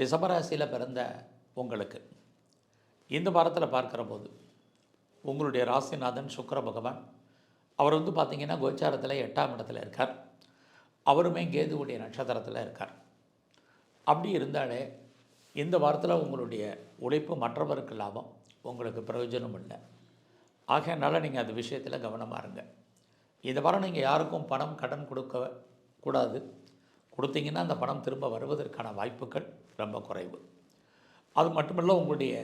ரிஷபராசியில் பிறந்த உங்களுக்கு இந்த வாரத்தில் பார்க்குற போது உங்களுடைய ராசிநாதன் சுக்கர பகவான் அவர் வந்து பார்த்திங்கன்னா கோச்சாரத்தில் எட்டாம் இடத்துல இருக்கார். அவருமே கேதுவுடைய நட்சத்திரத்தில் இருக்கார். அப்படி இருந்தாலே இந்த வாரத்தில் உங்களுடைய உழைப்பு மற்றவருக்கு லாபம் உங்களுக்கு பிரயோஜனம் இல்லை. ஆகையினால நீங்கள் அந்த விஷயத்தில் கவனமாக இருங்க. இந்த வாரம் நீங்கள் யாருக்கும் பணம் கடன் கொடுக்க கூடாது. கொடுத்தீங்கன்னா அந்த பணம் திரும்ப வருவதற்கான வாய்ப்புகள் ரொம்ப குறைவு. அது மட்டுமில்ல உங்களுடைய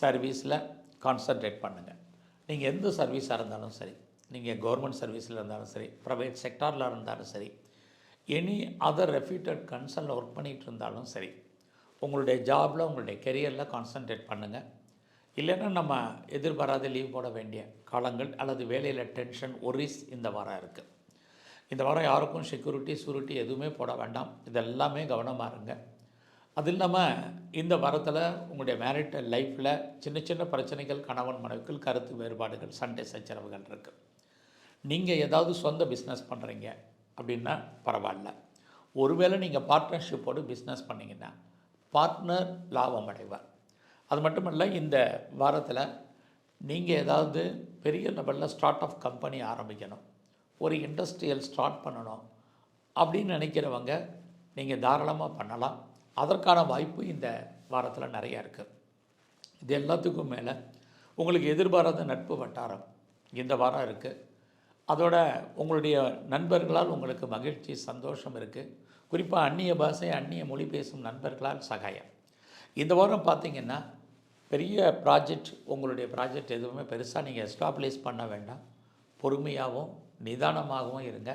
சர்வீஸில் கான்சன்ட்ரேட் பண்ணுங்கள் நீங்கள் எந்த சர்வீஸாக இருந்தாலும் சரி நீங்கள் கவர்மெண்ட் சர்வீஸில் இருந்தாலும் சரி ப்ரைவேட் செக்டாரில் இருந்தாலும் சரி எனி அதர் ரெஃப்யூட்டட் கன்சர்னில் ஒர்க் பண்ணிகிட்டு இருந்தாலும் சரி உங்களுடைய ஜாபில் உங்களுடைய கெரியரில் கான்சன்ட்ரேட் பண்ணுங்கள் இல்லைன்னா நம்ம எதிர்பாராத லீவ் போட வேண்டிய காலங்கள் அல்லது வேலையில் டென்ஷன் ஒரிஸ் இந்த வாரம் இருக்குது இந்த வாரம் யாருக்கும் செக்யூரிட்டி சூரிட்டி எதுவுமே போட வேண்டாம். இதெல்லாமே கவனமாக இருங்க. அது இல்லாமல் இந்த வாரத்தில் உங்களுடைய மேரிட் லைஃப்பில் சின்ன சின்ன பிரச்சனைகள் கணவன் மனைவிக்கள் கருத்து வேறுபாடுகள் சண்டை சச்சரவுகள் இருக்குது நீங்கள் ஏதாவது சொந்த பிஸ்னஸ் பண்ணுறீங்க அப்படின்னா பரவாயில்ல. ஒருவேளை நீங்கள் பார்ட்னர்ஷிப்போடு பிஸ்னஸ் பண்ணிங்கன்னா பார்ட்னர் லாபம் அடைவார். அது மட்டுமல்ல இந்த வாரத்தில் நீங்கள் ஏதாவது பெரிய லெவலில் ஸ்டார்ட் அப் கம்பெனி ஆரம்பிக்கணும். ஒரு இண்டஸ்ட்ரியல் ஸ்டார்ட் பண்ணணும் அப்படின்னு நினைக்கிறவங்க நீங்கள் தாராளமாக பண்ணலாம். அதற்கான வாய்ப்பு இந்த வாரத்தில் நிறையா இருக்குது இது எல்லாத்துக்கும் மேலே உங்களுக்கு எதிர்பாராத நட்பு வட்டாரம் இந்த வாரம் இருக்குது அதோட உங்களுடைய நண்பர்களால் உங்களுக்கு மகிழ்ச்சி சந்தோஷம் இருக்குது குறிப்பாக அந்நிய பாஷை அந்நிய மொழி பேசும் நண்பர்களால் சகாயம். இந்த வாரம் பார்த்தீங்கன்னா பெரிய ப்ராஜெக்ட் உங்களுடைய ப்ராஜெக்ட் எதுவுமே பெருசாக நீங்கள் எஸ்டாப்ளிஷ் பண்ண வேண்டாம். பொறுமையாகவும் நிதானமாகவும் இருங்க.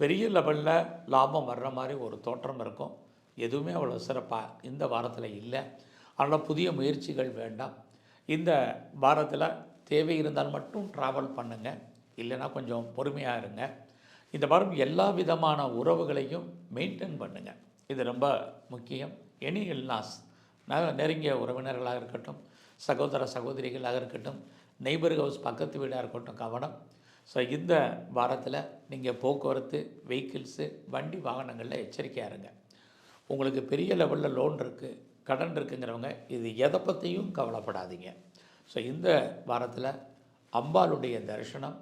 பெரிய லெவலில் லாபம் வர்ற மாதிரி ஒரு தோற்றம் இருக்கும். எதுவுமே அவ்வளோ சிறப்பாக இந்த வாரத்தில் இல்லை. அதனால் புதிய முயற்சிகள் வேண்டாம். இந்த வாரத்தில் தேவை இருந்தால் மட்டும் ட்ராவல் பண்ணுங்கள் இல்லைன்னா கொஞ்சம் பொறுமையாக இருங்க. இந்த வாரம் எல்லா விதமான உறவுகளையும் மெயின்டைன் பண்ணுங்கள் இது ரொம்ப முக்கியம். எனி இல்னாஸ் நெருங்கிய உறவினர்களாக இருக்கட்டும் சகோதர சகோதரிகளாக இருக்கட்டும் நெய்பர் ஹவுஸ் பக்கத்து வீடாக இருக்கட்டும் கவனம். ஸோ இந்த வாரத்தில் நீங்கள் போக்குவரத்து வெஹிக்கிள்ஸு வண்டி வாகனங்களில் எச்சரிக்கையாக இருங்க. உங்களுக்கு பெரிய லெவலில் லோன் இருக்குது கடன் இருக்குங்கிறவங்க இது எதை பற்றியும் கவலைப்படாதீங்க. ஸோ இந்த வாரத்தில் அம்பாளுடைய தரிசனம்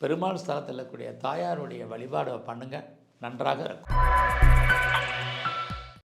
பெருமாள் ஸ்தலத்தில் இருக்கக்கூடிய தாயாருடைய வழிபாடை பண்ணுங்கள் நன்றாக இருக்கும்.